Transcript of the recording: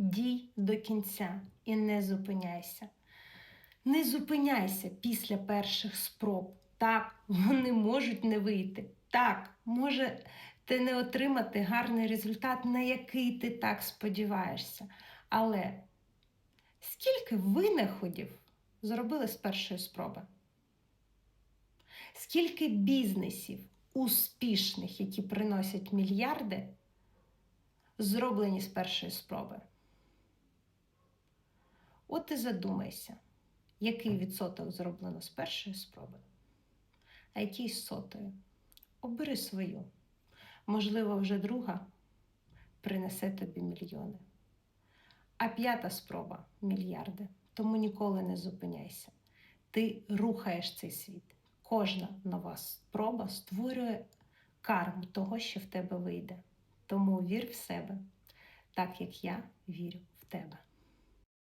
Дій до кінця і не зупиняйся. Не зупиняйся після перших спроб. Так, вони можуть не вийти. Так, може ти не отримати гарний результат, на який ти так сподіваєшся. Але скільки винаходів зробили з першої спроби? Скільки бізнесів успішних, які приносять мільярди, зроблені з першої спроби? От і задумайся, який відсоток зроблено з першої спроби, а який з сотої. Обери свою. Можливо, вже друга принесе тобі мільйони. А п'ята спроба мільярди. Тому ніколи не зупиняйся. Ти рухаєш цей світ. Кожна нова спроба створює карму того, що в тебе вийде. Тому вір в себе, так як я вірю в тебе.